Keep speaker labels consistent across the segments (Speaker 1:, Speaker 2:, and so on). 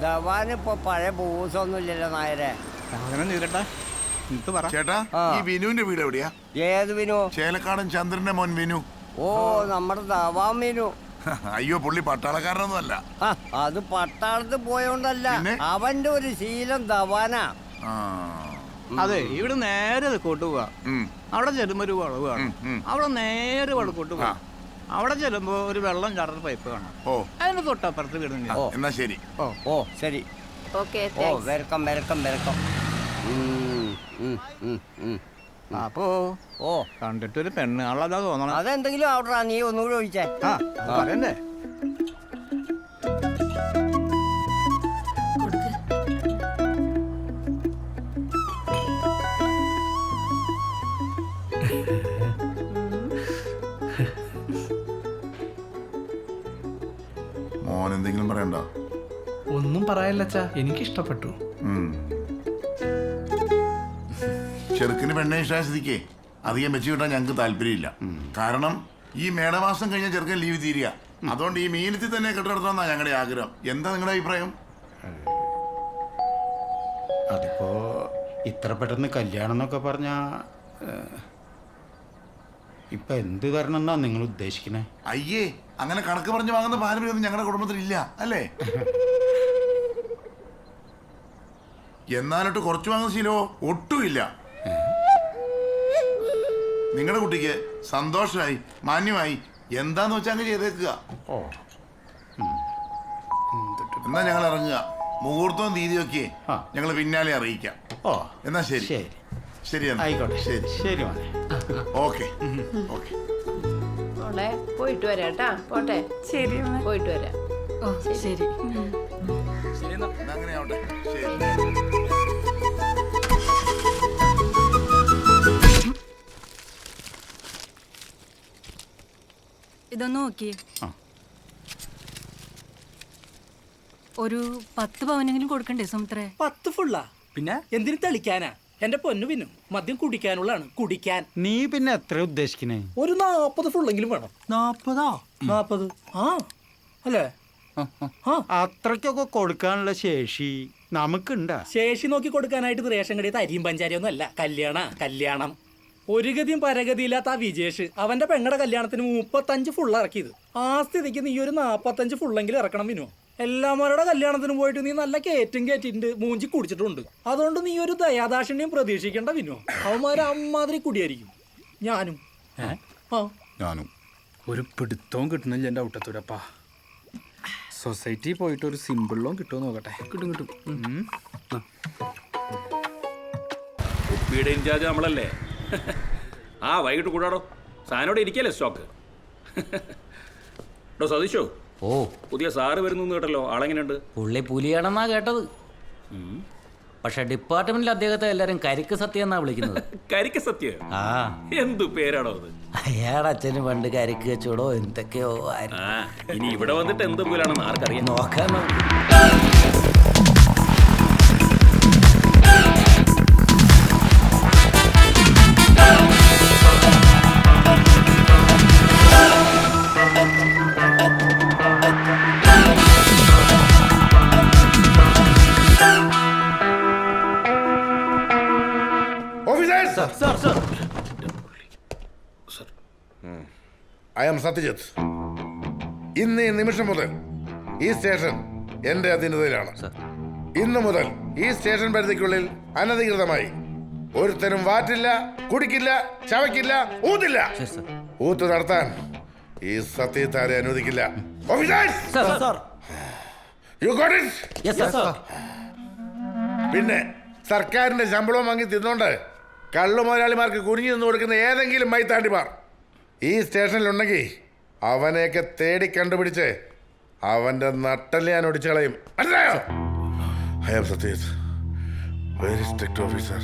Speaker 1: ധവാനിപ്പോ പഴയ ബൂസൊന്നുമില്ലല്ലോ നായരെ.
Speaker 2: അങ്ങനെ നീരട്ടെ എന്നിട്ട് പറ.
Speaker 3: ചേട്ടാ ഈ വിനുവിന്റെ വീട് എവിടെയാ?
Speaker 1: ഏത് വിനു?
Speaker 3: ചേലക്കാടൻ ചന്ദ്രന്റെ മോൻ വിനു.
Speaker 1: ഓ നമ്മുടെ ധവാൻ വിനു.
Speaker 3: അയ്യോ പുള്ളി പട്ടാളക്കാരനൊന്നുമല്ല.
Speaker 1: ആ, അത് പട്ടാളത്ത് പോയോണ്ടല്ല? അവന്റെ ഒരു ശീലം ധവാനാ.
Speaker 3: ആ.
Speaker 2: അതെ ഇവിടെ നേരെ തെക്കോട്ട് പോവാ. അവിടെ ചെല്ലുമ്പോ ഒരു വളവ് കാണും.
Speaker 3: ഉം, ഉം.
Speaker 2: അവിടെ നേരെ വടക്കോട്ട് പോവാ അവിടെ ചെല്ലുമ്പോ ഒരു വെള്ളം ചാടുന്ന പൈപ്പ് കാണാം.
Speaker 3: ഓ.
Speaker 2: അതിന് തൊട്ടപ്പുറത്ത് വീടുണ്ട്.
Speaker 1: ഓ.
Speaker 3: എന്നാ ശരി.
Speaker 2: ഓ
Speaker 1: ഓ ശരി.
Speaker 4: ഓക്കെ
Speaker 1: ഓ വെൽക്കം വെൽക്കം വെൽക്കം ഉം, ഉം, ഉം, ഉം.
Speaker 2: അപ്പോ
Speaker 1: ഓ.
Speaker 2: കണ്ടിട്ട് ഒരു പെണ്ണ് ആളതാ തോന്നണം.
Speaker 1: അതെന്തെങ്കിലും അവിടെ നീ ഒന്നുകൂടി ഒഴിച്ചേ.
Speaker 2: ആ പറയണ്ടേ?
Speaker 5: ഒന്നും എനിക്കിഷ്ടപ്പെട്ടു. എനിക്ക് ഇഷ്ടപ്പെട്ടു
Speaker 3: ഉം. ചെറുക്കിന് പെണ്ണെ ഇഷ്ടാസ്ഥിതിക്കേ അധികം വെച്ച് കിട്ടാൻ ഞങ്ങൾക്ക് താല്പര്യമില്ല. കാരണം ഈ മേടമാസം കഴിഞ്ഞ ചെറുക്കൻ ലീവ് തീരുക. അതുകൊണ്ട് ഈ മീനത്തിൽ തന്നെ കെട്ടിടത്തണമെന്നാ ഞങ്ങളുടെ ആഗ്രഹം. എന്താ നിങ്ങളുടെ അഭിപ്രായം?
Speaker 6: അതിപ്പോ ഇത്ര പെട്ടെന്ന് കല്യാണം എന്നൊക്കെ പറഞ്ഞാ ഇപ്പൊ എന്ത് തരണം എന്നാ നിങ്ങൾ ഉദ്ദേശിക്കണേ?
Speaker 3: അയ്യേ അങ്ങനെ കണക്ക് പറഞ്ഞു വാങ്ങുന്ന പാരമ്പര്യമൊന്നും ഞങ്ങളുടെ കുടുംബത്തിൽ ഇല്ല അല്ലേ? എന്നാലിട്ട് കുറച്ച് വാങ്ങുന്ന ശീലമോ? ഒട്ടുമില്ല. നിങ്ങളുടെ കുട്ടിക്ക് സന്തോഷമായി മാന്യമായി എന്താന്ന് വെച്ചാൽ അങ്ങ് ചെയ്തേക്കുക.
Speaker 6: ഓ.
Speaker 3: എന്നാ ഞങ്ങൾ ഇറങ്ങുക. മുഹൂർത്തവും തീയതിയൊക്കെ
Speaker 6: ഒക്കെ
Speaker 3: ഞങ്ങൾ പിന്നാലെ അറിയിക്കാം.
Speaker 6: ഓ.
Speaker 3: എന്നാ ശരി.
Speaker 6: ശരി.
Speaker 3: ശരി
Speaker 6: ആയിക്കോട്ടെ.
Speaker 3: ശരി.
Speaker 6: ശരി
Speaker 3: ഓക്കെ. ഓക്കെ.
Speaker 4: പോയിട്ട് വരാം കേട്ടാ. പോട്ടെ.
Speaker 7: ശരി
Speaker 4: പോയിട്ട് വരാം.
Speaker 7: ശരി. ശരി.
Speaker 3: എന്നാ. അങ്ങനെ ആവട്ടെ ശരി.
Speaker 7: ഇതൊന്ന് നോക്കിയേ ഒരു പത്ത് പവനെങ്കിലും കൊടുക്കണ്ടേ സുമിത്രേ?
Speaker 8: പത്ത് ഫുള്ളാ?
Speaker 2: പിന്നെ?
Speaker 8: എന്തിനു തെളിക്കാനാ? എന്റെ പൊന്നു പിന്നു മദ്യം കുടിക്കാനുള്ളതാണ് കുടിക്കാൻ.
Speaker 6: നീ പിന്നെ എത്ര ഉദ്ദേശിക്കണേ?
Speaker 8: ഒരു നാപ്പത് ഫുള്ളെങ്കിലും വേണം.
Speaker 2: നാപ്പതാ?
Speaker 8: നാപ്പത്. ആ. അല്ലേ?
Speaker 6: അത്രക്കൊക്കെ കൊടുക്കാനുള്ള ശേഷി നമുക്കുണ്ടാ.
Speaker 8: ശേഷി നോക്കി കൊടുക്കാനായിട്ട് റേഷൻ കടയിൽ അരിയും പഞ്ചാരിയൊന്നും അല്ല. കല്യാണ കല്യാണം. ഒരു ഗതിയും പരഗതിയില്ലാത്ത ആ വിജേഷ് അവന്റെ പെങ്ങടെ കല്യാണത്തിന് മുപ്പത്തഞ്ച് ഫുൾ ഇറക്കിയത് ആ സ്ഥിതിക്ക് നീ ഒരു നാപ്പത്തഞ്ച് ഫുള്ളെങ്കിലും ഇറക്കണം വിനു എല്ലാമാരുടെ കല്യാണത്തിന് പോയിട്ട് നീ നല്ല കയറ്റും കയറ്റിണ്ട് മൂഞ്ചി കുടിച്ചിട്ടുണ്ട് അതുകൊണ്ട് നീ ഒരു ദയാദാക്ഷിണ്യം പ്രതീക്ഷിക്കേണ്ട വിനു അവന്മാരെ അമ്മാതിരി കുടിയായിരിക്കും ഞാനും ആ
Speaker 6: ഞാനും
Speaker 5: ഒരു പിടുത്തവും കിട്ടുന്നില്ല എന്റെ ഔട്ടത്തൂരപ്പാ സൊസൈറ്റി പോയിട്ട് ഒരു സിമ്പിളും കിട്ടുമോ നോക്കട്ടെ കിട്ടും കിട്ടും ഉപ്പിയുടെ
Speaker 9: കുപ്പിയുടെ ഇൻചാർജ് നമ്മളല്ലേ ആ വൈകിട്ട് കൂടാടോ. സാധനോടെ ഇരിക്കല്ലേ സ്റ്റോക്ക് ഡോ സതീഷോ
Speaker 10: ഓ.
Speaker 9: പുതിയ സാറ് വരുന്നു കേട്ടല്ലോ. ആളെങ്ങനെയുണ്ട്?
Speaker 10: പുള്ളി പുലിയാണെന്നാ കേട്ടത്. പക്ഷെ ഡിപ്പാർട്ട്മെന്റിൽ അദ്ദേഹത്തെ എല്ലാരും കരിക്ക് സത്യം എന്നാ വിളിക്കുന്നത്.
Speaker 9: കരിക്ക് സത്യം?
Speaker 10: ആ.
Speaker 9: എന്തു പേരാണോ അത്?
Speaker 10: അയാടെ അച്ഛന് പണ്ട് കരിക്ക് വെച്ചോടോ എന്തൊക്കെയോ.
Speaker 9: ഇനി ഇവിടെ വന്നിട്ട് എന്ത് പോലാണെന്ന് ആർക്കറിയാം.
Speaker 10: നോക്കാൻ
Speaker 11: ഐ എം സത്യജിത്ത്. ഇന്ന് ഈ നിമിഷം മുതൽ ഈ സ്റ്റേഷൻ എന്റെ അധീനതയിലാണ്. ഇന്ന് മുതൽ ഈ സ്റ്റേഷൻ പരിധിക്കുള്ളിൽ അനധികൃതമായി ഒരുത്തരും വാറ്റില്ല കുടിക്കില്ല ചവയ്ക്കില്ല ഊതില്ല. ഊത്ത് നടത്താൻ ഈ സത്യത്താരെ അനുവദിക്കില്ല. പിന്നെ സർക്കാരിന്റെ ശമ്പളവും വാങ്ങി തിന്നോണ്ട് കള്ളുമുതലാളിമാർക്ക് കുനിഞ്ഞു നിന്ന് കൊടുക്കുന്ന ഏതെങ്കിലും മൈത്താണ്ടിമാർ. ഈ സ്റ്റേഷനിലുണ്ടെങ്കിൽ അവനെയൊക്കെ തേടി കണ്ടുപിടിച്ച് അവന്റെ നട്ടൽ ഞാൻ ഒടിച്ചു കളയും. മനസ്സിലായോ? I am Satyajith very strict officer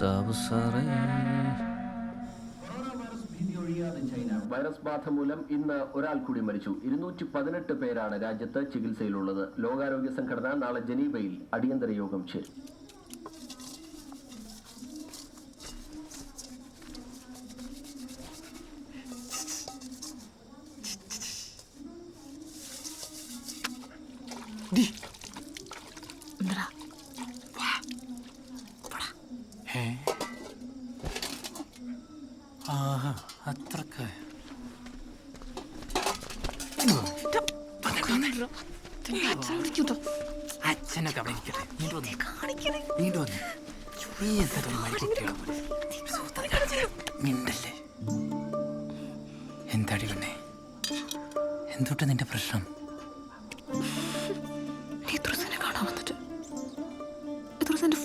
Speaker 10: Sabu സാറേ.
Speaker 12: വൈറസ് ബാധ മൂലം ഇന്ന് ഒരാൾ കൂടി മരിച്ചു. ഇരുന്നൂറ്റി പതിനെട്ട് പേരാണ് രാജ്യത്ത് ചികിത്സയിലുള്ളത്. ലോകാരോഗ്യ സംഘടന നാളെ ജനീവയിൽ അടിയന്തര യോഗം ചേരും. ആഹാ അത്രയ്ക്ക്.
Speaker 5: അച്ഛനൊക്കെ അവിടെ ഇരിക്കട്ടെ നീണ്ടു വന്നേ. നീണ്ടു വന്നേ നീ എന്താ മരിക്കുട്ടികളെ മിണ്ടല്ലേ? എന്താടി പെണ്ണേ എന്തുട്ട് നിന്റെ പ്രശ്നം?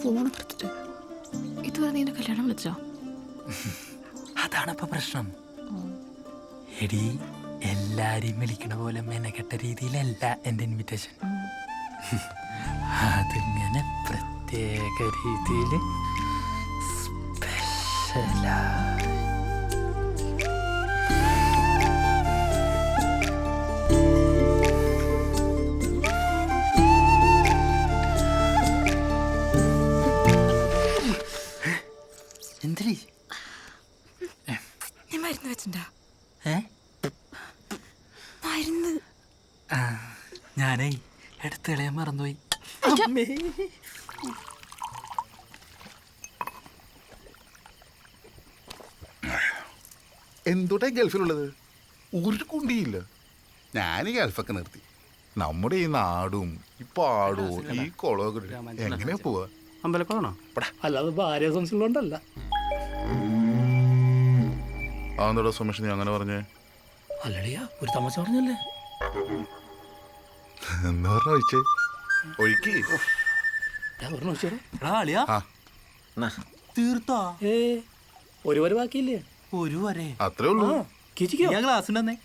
Speaker 4: ഫോൺ
Speaker 5: അതാണ് ഇപ്പൊ പ്രശ്നം. എടി എല്ലാരെയും വിളിക്കണ പോലെ മെനക്കെട്ട രീതിയിലല്ല എന്റെ ഇൻവിറ്റേഷൻ അതിങ്ങനെ പ്രത്യേക രീതിയിൽ സ്പെഷ്യലാ
Speaker 4: മരുന്ന് വെച്ചിണ്ടാ?
Speaker 5: ഏ?
Speaker 4: മരുന്ന്.
Speaker 5: ഞാനേ എടുത്ത് കളയാൻ മറന്നുപോയി.
Speaker 13: എന്തോട്ടാ ഗൾഫിലുള്ളത്? ഒരു കുണ്ടിയില്ല. ഞാൻ ഈ ഗൾഫൊക്കെ നിർത്തി. നമ്മുടെ ഈ നാടും ഈ പാടും ഈ കുളമൊക്കെ എങ്ങനെയാ പോവാ?
Speaker 2: അമ്പലക്കുളമാണോ?
Speaker 8: അല്ലാതെ ഭാര്യ സംശയമുള്ളതുകൊണ്ടല്ല.
Speaker 13: അതെന്താ സുമേഷ് നീ അങ്ങനെ പറഞ്ഞേ?
Speaker 8: അല്ലടിയ ഒരു തമാശ പറഞ്ഞല്ലേ?
Speaker 13: എന്താ പറഞ്ഞ ഒഴിച്ചേ? ഒഴുക്കി?
Speaker 8: ഏ ഒരു വരെ ബാക്കിയില്ലേ?
Speaker 5: ഒരു വരെ.
Speaker 13: അത്രേ ഉള്ളൂ.
Speaker 5: ഞാൻ ഗ്ലാസ് ഉണ്ടെന്നേ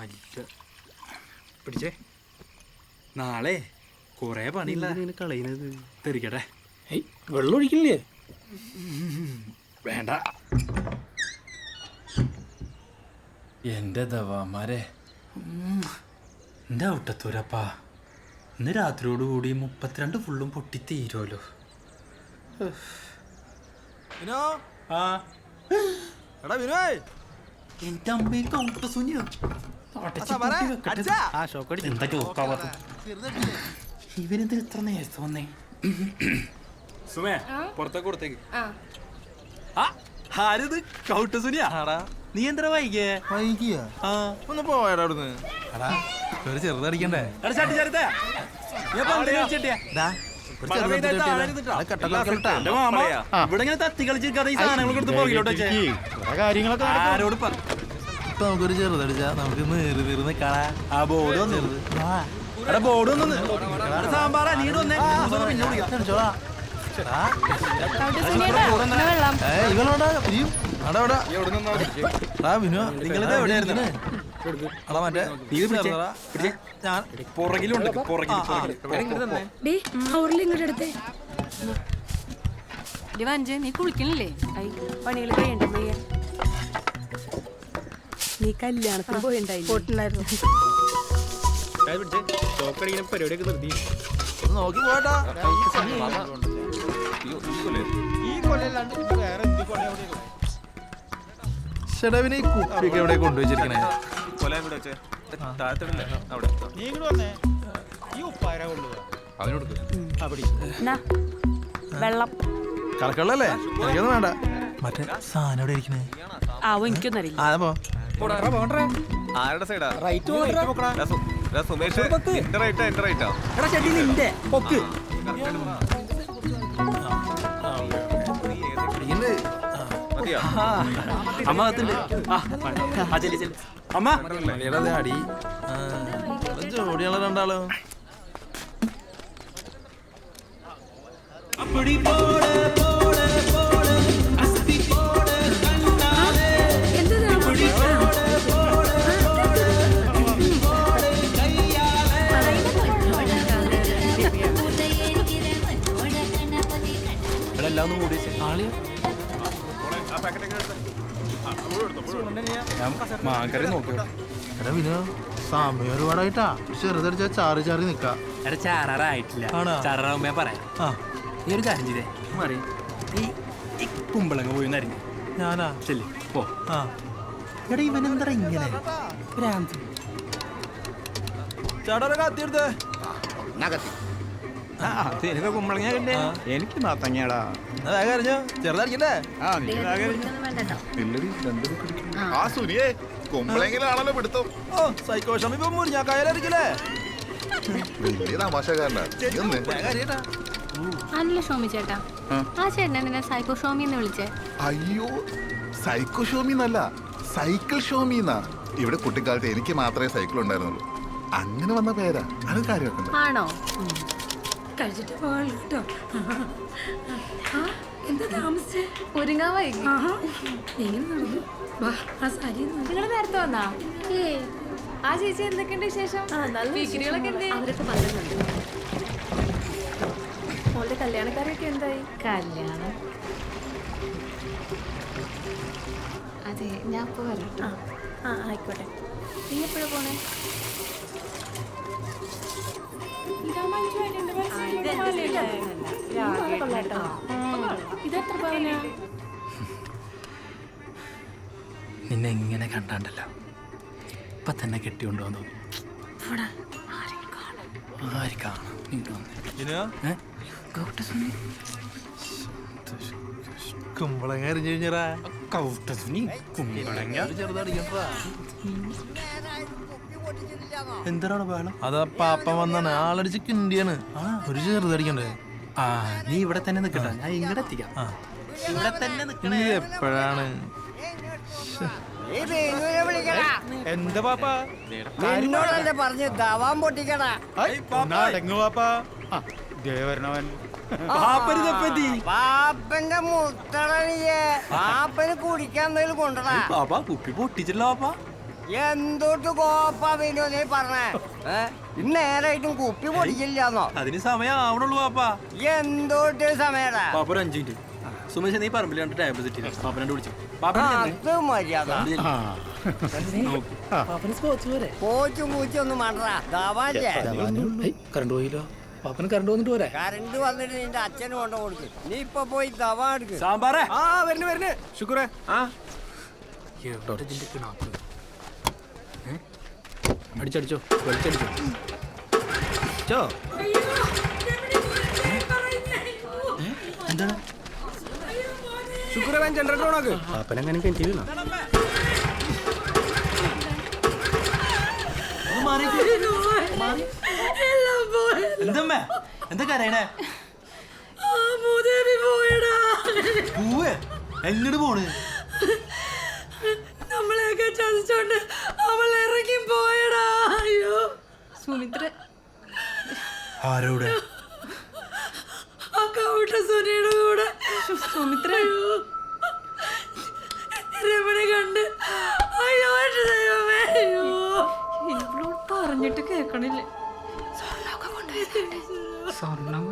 Speaker 5: അല്ല പിടിച്ചേ. നാളെ കൊറേ പണിയില്ല. കളയുന്നത് തെറിക്കട്ടെ.
Speaker 8: വെള്ളം ഒഴിക്കില്ലേ?
Speaker 5: വേണ്ട. എന്റെ ദവാമാരെ എന്റെ ഔട്ടത്തൂരപ്പാ. ഇന്ന് രാത്രിയോടുകൂടി മുപ്പത്തിരണ്ട് ഫുള്ളും പൊട്ടി തീരുമല്ലോ ആ.
Speaker 2: എടാ വിനോയ്.
Speaker 5: ഔട്ട
Speaker 2: ആ ഷോക്കടി
Speaker 5: എന്താ ചോക്കാവാത്ത ഇവരെന്തിന് ഇത്ര നേരത്തെ വന്നേ? സുമേ പുറത്തേക്ക് കൊടുത്തേക്ക്. ആരിത്? കൗട്ടസുനിയാ നീ എന്താ വൈകിയേ
Speaker 2: വൈകിയ
Speaker 5: ആ.
Speaker 2: ഒന്ന് പോയടാ അവിടുന്ന്. എടാ ഒരു ചെറുതടിക്കണ്ടേ
Speaker 5: എടാ ചട്ടി ഇവിടെ ഇങ്ങനെ തത്തി കളിച്ചിരിക്കാതെ ഈ പോകിലോട്ട്
Speaker 8: കാര്യങ്ങളൊക്കെ
Speaker 5: ആരോട് പറ?
Speaker 2: ഇപ്പൊ നമുക്കൊരു ചെറുതടിച്ചാ നമുക്ക് നേര് നീറി നിക്കാളാ
Speaker 5: ആ ബോർഡ് വന്നു. എടാ ബോർഡ് വന്നു. സാമ്പാറാ നീ ഇങ്ങട് വന്നേ.
Speaker 2: ഇവളോടാ
Speaker 5: നീ പുറകിലുണ്ട്
Speaker 7: വഞ്ചേ കുളിക്കണില്ലേ?
Speaker 4: പണികൾ കഴിയണ്ട നീ കല്യാണത്തിന്
Speaker 5: പരിപാടിയൊക്കെ നിർത്തി.
Speaker 2: ഒന്ന് നോക്കി പോട്ടാ ചേട്ടാ പിന്നെ ഈ കുപ്പിയൊക്കെ എവിടെ കൊണ്ടുവച്ചിരിക്കണേ.
Speaker 4: വെള്ളം.
Speaker 2: കലക്കള്ളല്ലേ? എനിക്കൊന്നും വേണ്ട. മറ്റേ സാധനം എവിടെ ഇരിക്കണേ?
Speaker 4: ആവോ എനിക്കൊന്നും അറിയില്ല.
Speaker 2: ആ പോ.
Speaker 9: ആരുടെ സൈഡാ
Speaker 8: റൈറ്റ്
Speaker 9: സുമേഷ് എന്റെ റൈറ്റാ എന്റെ റൈറ്റാ
Speaker 8: എടാ ചെടി നിന്റെ. പൊക്ക്.
Speaker 5: അമ്മ അകത്തുണ്ട്. ആ ആ ചെല്ലി ചെല്ലി. അമ്മ.
Speaker 2: ഇവിടെ
Speaker 5: എല്ലാം ഒന്ന് മൂടി ആളിയോ? ഞാൻ മാങ്കറി നോക്കിയോ
Speaker 2: എടാ വിനു സമയം ഒരുപാടായിട്ടാ. ചെറുതടിച്ച ചാറി ചാറി നിക്കാ.
Speaker 5: എടാ ചാറാറായിട്ടില്ല.
Speaker 2: ആണോ?
Speaker 5: ഞാൻ പറയാം.
Speaker 2: ആ.
Speaker 5: ഈ ഒരു കാര്യം ചെയ്തേ. മാറി. ഈ ഈ കുമ്പളങ്ങ പോയി നരിഞ്ഞു
Speaker 2: ഞാനാ?
Speaker 5: ചെല്ലി പോ.
Speaker 2: ആ.
Speaker 5: എടാ ഇവനെന്താ ഇങ്ങനെ? ഭ്രാന്ത്
Speaker 2: ചേട്ടാ ഒരു കത്തി എടുത്തേ
Speaker 6: ആ എനിക്ക് കുമ്പളങ്ങ
Speaker 2: അറിഞ്ഞോ?
Speaker 6: ആ നീ
Speaker 13: ആ. സുനിയെ കുമ്പളെങ്കിലാണല്ലോ പിടുത്തം.
Speaker 2: ഓ സൈക്കോ ഷമി ഇപ്പൊ മുരിഞ്ഞാക്കായാലായിരിക്കില്ലേ
Speaker 13: വലിയ തമാശക്കാരനാ. നീ ഒന്ന്.
Speaker 4: അല്ല ഷോമി ചേട്ടാ.
Speaker 13: ആ.
Speaker 4: ആ ചേട്ടൻ എന്തിനാ സൈക്കോ ഷോമി എന്ന് വിളിച്ചേ.
Speaker 13: അയ്യോ സൈക്കോ ഷോമി എന്നല്ല സൈക്കിൾ ഷോമി എന്നാ. ഇവിടെ കുട്ടിക്കാലത്ത് എനിക്ക് മാത്രമേ സൈക്കിൾ ഉണ്ടായിരുന്നുള്ളൂ അങ്ങനെ വന്ന പേരാ. അത് കാര്യമാക്കണ്ട.
Speaker 4: ആണോ?
Speaker 7: കഴിച്ചിട്ട് പോകാൻ കേട്ടോ. എന്താ താമസിച്ചേ?
Speaker 4: ഒരുങ്ങാൻ വൈകി
Speaker 7: എങ്ങനെ നടന്നു? വാ ആ സാരി
Speaker 4: നിങ്ങൾ നേരത്തെ വന്നാ? ആ ചേച്ചി എന്തൊക്കെയുണ്ട് വിശേഷം? അവരൊക്കെ പറയുന്നുണ്ട് മോളുടെ കല്യാണക്കാരൊക്കെ എന്തായി? കല്യാണം. അതെ ഞാൻ ഇപ്പൊ വരട്ടെ ആ ആയിക്കോട്ടെ. നീ എപ്പോഴാണ് പോണേ? ഇതെത്ര പവനാ
Speaker 5: നിന്നെ ഇങ്ങനെ കണ്ടാണ്ടല്ലോ? ഇപ്പൊ തന്നെ കെട്ടിക്കൊണ്ടുവന്നു ആര് കാണാം? ഇങ്ങോട്ട് വന്നേ.
Speaker 2: കുമ്പളങ്ങ അരിഞ്ഞു കഴിഞ്ഞാ?
Speaker 5: ഗൗട്ടസുനി, കുമ്പളങ്ങ.
Speaker 2: എന്താണ് ബഹളം? അതാ പാപ്പ വന്നാണ്. ആളടിച്ച് കിണ്ടിയാണ് ഒരു ചെറുതടിക്കണ്ടേ
Speaker 5: ആ നീ ഇവിടെ തന്നെ നിൽക്കട്ടെ ഞാൻ ഇങ്ങോട്ട് എത്തിക്കാം. ഇവിടെ തന്നെ
Speaker 2: നീ എപ്പോഴാണ്?
Speaker 6: എന്താ പാപ്പാ?
Speaker 1: എന്നോടല്ലേ പറഞ്ഞ് ദവാൻ പൊട്ടിക്കടാ.
Speaker 6: പാപ്പാ. ദേവരണവൻ
Speaker 1: പാപ്പന്റെ മുത്തടനിയെ പാപ്പന് കുടിക്കാൻ എന്തെങ്കിലും കൊണ്ടടാ
Speaker 5: പാപ്പാ കുപ്പി പൊട്ടിച്ചില്ല പാപ്പാ.
Speaker 1: എന്തോട്ട് കോപ്പാ നീ പറഞ്ഞേ? ഇന്നേരായിട്ടും ഇന്ന് നേരായിട്ടും കുപ്പി പൊടിക്കില്ലാന്നോ
Speaker 5: അതിന് സമയം ആവണുള്ളൂ പാപ്പാ.
Speaker 1: എന്തോട്ട് സമയടാ?
Speaker 5: പാപ്പ ഒരു അഞ്ചു മിനിറ്റ്. സുമേഷ് നീ പറമ്പിൽ രണ്ട് ടാബ്ലറ്റ് വിളിച്ചു
Speaker 1: അത് മര്യാദ.
Speaker 8: പാപ്പന്
Speaker 1: കോച്ചും കൂച്ചും ഒന്നും വേണ്ടടാ ദവാല്ലേ
Speaker 8: കറണ്ട് പോയില്ലോ. പാപ്പന് കറണ്ട് വന്നിട്ട് പോരെ?
Speaker 1: കറണ്ട് വന്നിട്ട് നിന്റെ അച്ഛന് കൊണ്ട് കൊടുക്ക്. നീ ഇപ്പൊ പോയി ദവാ എടുക്ക്.
Speaker 5: സാമ്പാറേ?
Speaker 1: ആ വരുന്നു വരുന്നു ശുക്രേ.
Speaker 5: ആ? എവിടെ ഇതിന്റെ കിണാക്ക് ഏ? അടിച്ചടിച്ചോ വെളിച്ചടിച്ചോ ചോ. എന്താണ്?
Speaker 1: ശുക്രവൻ ജനറേറ്റർ ഓണാക്ക്
Speaker 5: പാപ്പനെങ്ങനെ കിണറ്റി വീണോ എന്തമ്മേ? എന്താ കരയണേ? എങ്ങോട്ട് പോണ്
Speaker 7: നമ്മളെയൊക്കെ ചതിച്ചോണ്ട് അവൾ ഇറങ്ങി പോയടാ അയ്യോ
Speaker 4: സുമിത്ര
Speaker 5: ആരോടെ?
Speaker 7: ആ കൗട്ട സുനിയുടെ കൂടെ.
Speaker 4: സുമിത്ര.
Speaker 7: രമണി കണ്ട്. അയ്യോ എന്റെ ദൈവമേ അയ്യോ.
Speaker 4: ഇവളോട് പറഞ്ഞിട്ട് കേക്കണില്ലേ?
Speaker 7: സ്വർണം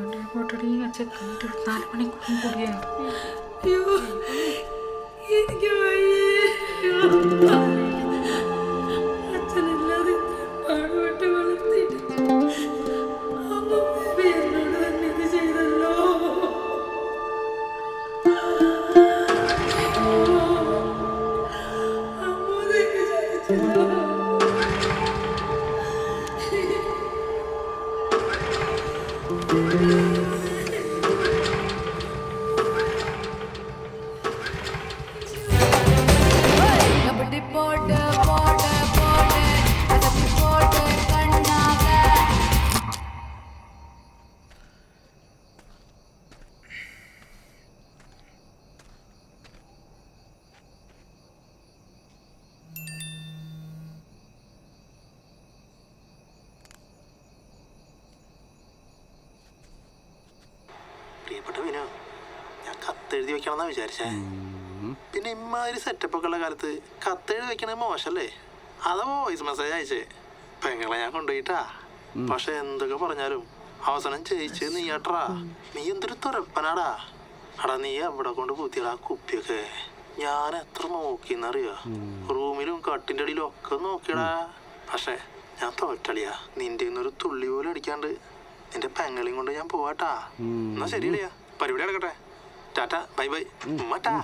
Speaker 7: നാല് അയ്യോ. എനിക്ക് വയ്യേ.
Speaker 5: വെക്കണമെന്നാ വിചാരിച്ചേ. പിന്നെ ഇമ്മാതിരി സെറ്റപ്പ് ഒക്കെ ഉള്ള കാലത്ത് കത്തെഴുതി വെക്കണത് മോശല്ലേ അതാ വോയിസ് മെസ്സേജ് അയച്ചേ. പെങ്ങളെ ഞാൻ കൊണ്ടുപോയിട്ടാ. പക്ഷെ എന്തൊക്കെ പറഞ്ഞാലും അവസാനം ചേച്ചി നീ കേട്ടാ നീ എന്തൊരു തുറപ്പനാടാ അടാ നീ എവിടെ കൊണ്ട് പൂത്തിയടാ കുപ്പിയൊക്കെ? ഞാൻ എത്ര നോക്കിന്നറിയോ റൂമിലും കട്ടിന്റെ അടിയിലും ഒക്കെ നോക്കിയടാ പക്ഷെ ഞാൻ തോറ്റളിയാ. നിന്റെ ഒരു തുള്ളി പോലും അടിക്കാണ്ട് നിന്റെ പെങ്ങളെയും കൊണ്ട് ഞാൻ പോവാട്ടാ. എന്നാ ശരിയല്ലയാ പരിപാടി നടക്കട്ടെ. ടാറ്റ ബൈ ബൈ ഉമ്മട്ടാ.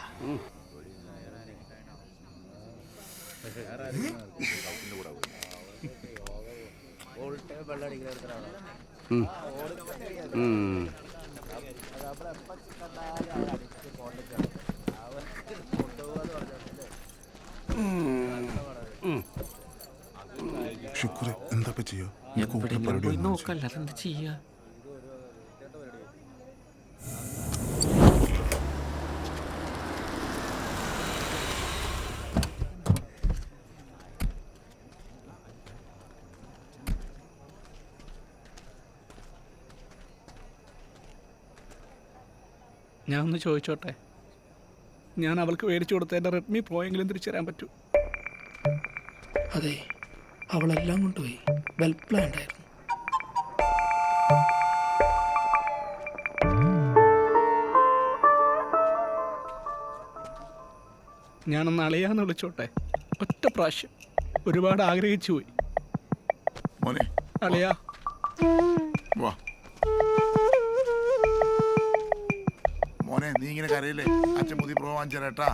Speaker 13: ശുക്രെ എന്താ ഇപ്പൊ ചെയ്യാ ഈ കൂട്ട
Speaker 14: എവിടെയെങ്കിലും
Speaker 13: പരിപാടി
Speaker 14: പോയി
Speaker 13: ഒന്നും
Speaker 14: നോക്കല്ല എന്താ ചെയ്യാ
Speaker 15: ഞാൻ ഒന്ന് ചോദിച്ചോട്ടെ? ഞാൻ അവൾക്ക് മേടിച്ചു കൊടുത്ത എന്റെ റെഡ്മി പോയെങ്കിലും തിരിച്ചു തരാൻ പറ്റൂ. അതെ അവളെല്ലാം കൊണ്ടുപോയി. വെൽ പ്ലാൻഡ് ആയിരുന്നു. ഞാനൊന്ന് അളിയാന്ന് വിളിച്ചോട്ടെ? ഒറ്റ പ്രാവശ്യം. ഒരുപാട് ആഗ്രഹിച്ചു പോയി. അളിയാ.
Speaker 3: വാ. നീ ഇങ്ങനെ കരയില്ലേ? അച്ഛൻ പുതിയ പ്രോ വാങ്ങിച്ചേരട്ടാ